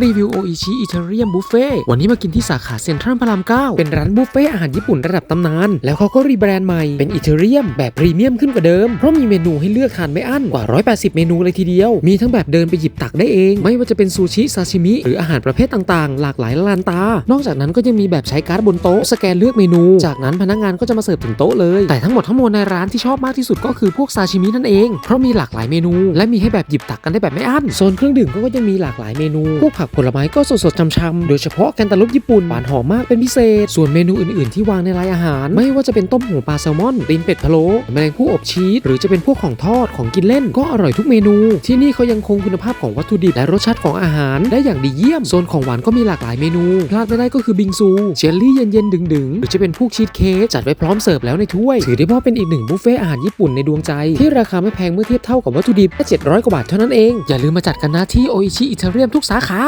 รีวิวโออิชิอิตาเลียนบุฟเฟ่วันนี้มากินที่สาขาเซ็นทรัลพระราม 9 เป็นร้านบุฟเฟ่อาหารญี่ปุ่นระดับตำนาน แล้วเขาก็รีแบรนด์ใหม่เป็นอิตาเลียมแบบพรีเมียมขึ้นกว่าเดิม เพราะมีเมนูให้เลือกทานไม่อั้นกว่า 180 เมนูเลยทีเดียว มีทั้งแบบเดินไปหยิบตักได้เอง ไม่ว่าจะเป็นซูชิซาชิมิ หรืออาหารประเภทต่างๆ หลากหลายละลานตา นอกจากนั้นก็ยังมีแบบใช้การ์ดบนโต๊ะสแกนเลือกเมนู จากนั้นพนักงานก็จะมาเสิร์ฟถึงโต๊ะเลย แต่ทั้งหมดทั้งมวลในร้านที่ชอบมากที่สุดก็คือพวกซาชิมินั่นเองเพราะมีหลากหลายเมนู และมีให้แบบหยิบตักกันได้แบบไม่อั้นโซนเครื่องดื่มก็ยังมีหลากหลายเมนูพวกผักผลไม้ก็สดๆช่ำๆโดยเฉพาะแคนตาลูปญี่ปุ่นหวานหอมมากเป็นพิเศษ ส่วนเมนูอื่นๆที่วางในรายอาหาร ไม่ว่าจะเป็นต้มหูปลาแซลมอนตีนเป็ดพะโล้แมลงภู่อบชีสหรือจะเป็นพวกของทอดของกินเล่นก็อร่อยทุกเมนู ที่นี่เขายังคงคุณภาพของวัตถุดิบและรสชาติของอาหารได้อย่างดีเยี่ยมโซนของหวานก็มีหลากหลายเมนูพลาดไม่ได้ก็คือบิงซูเจลลี่เย็นๆดึงๆหรือจะเป็นพวกชีสเค้กจัดไว้พร้อมเสิร์ฟแล้วในถ้วยถือได้ว่าเป็นอีกหนึ่งบุฟเฟ่อาหารญี่ปุ่นในดวงใจ ที่ราคาไม่แพงเมื่อเทียบเท่ากับวัตถุดิบแค่700กว่าบาทเท่านั้นเองอย่าลืมมาจัดกันนะที่โออิชิอิตาเลียมทุกสาขา